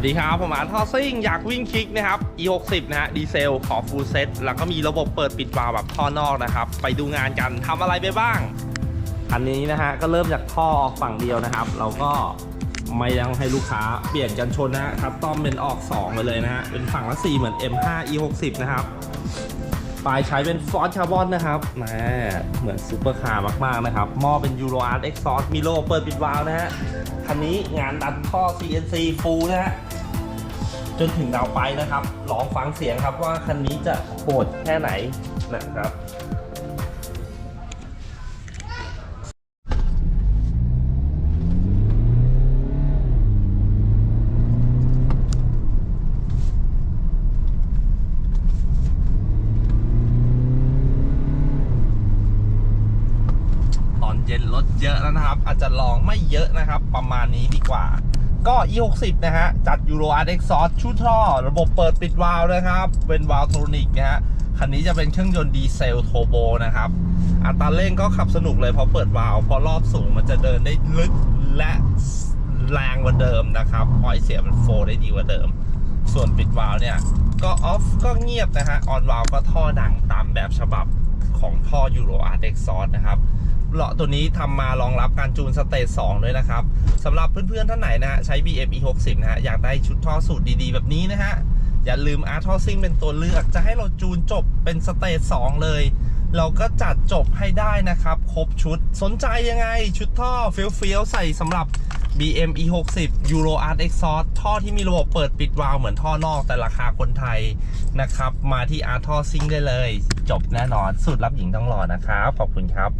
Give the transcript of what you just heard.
วัสดีครับ ผมอาร์ทอซิ่งอยากวิ่งคลิกนะครับ E60 นะฮะดีเซลขอฟูลเซ็ตแล้วก็มีระบบเปิดปิดวาล์วแบบท่อนอกนะครับ ไปดูงานกันทำอะไรไปบ้าง อันนี้นะฮะ ก็เริ่มจากท่อออกฝั่งเดียวนะครับ เราก็ไม่ยังให้ลูกค้าเปลี่ยนกันชนนะครับต้อมเป็นออก2ไปเลยนะฮะ เป็นฝั่งละ4เหมือน M5 E60 นะครับ ปลายใช้เป็นฟอสคาร์บอนนะครับแหมเหมือนซูเปอร์คาร์มากๆนะครับหม้อเป็นยูโรอาร์ตเอ็กซอสมิโลเปิดปิดวาล์วนะฮะคันนี้งานดัดท่อ CNC ฟูลนะฮะจนถึงดาวไปนะครับ ลองฟังเสียงครับว่าคันนี้จะโหดแค่ไหนนะครับ เย็นรถเยอะแล้วนะครับ อาจจะลองไม่เยอะนะครับ ประมาณนี้ดีกว่า ก็ E60 นะฮะ จัด Euro Art Exhaust ชุดท่อ ระบบเปิดปิดวาล์วนะครับ เป็นวาล์วโทรนิกนะฮะคันนี้จะเป็นเครื่องยนต์ดีเซลโทโบนะครับ อัตราเร่งก็ขับสนุกเลยเพราะเปิดวาล์วพราะรอบสูงมันจะเดินได้ลึกและแรงกว่าเดิมนะครับพอยเสียมันโฟได้ดีกว่าเดิม ส่วนปิดวาล์วเนี่ย ก็ออฟก็เงียบนะฮะ ออนวาล์วก็ท่อดังตามแบบฉบับของท่อ Euro Art Exhaust นะครับ เลาะตัวนี้ทำมารองรับการจูนสเตจ2ด้วยนะครับสำหรับเพื่อนๆท่านไหนนะฮะใช้ BM E60 นะฮะอยากได้ชุดท่อสูตรดีๆ แบบนี้นะฮะอย่าลืม Art Tossing เป็นตัวเลือก จะให้เราจูนจบเป็นสเตจ2เลย เราก็จัดจบให้ได้นะครับ ครบชุดสนใจยังไง ชุดท่อเฟี้ยวๆใส่สำหรับ BM E60 Euro Art Exhaust ท่อที่มีระบบเปิดปิดวาล์วเหมือนท่อนอกแต่ราคาคนไทยนะครับ มาที่ Art Tossing ได้เลย จบแน่นอนสูตรรับหญิงต้องรอนะครับ ขอบคุณครับ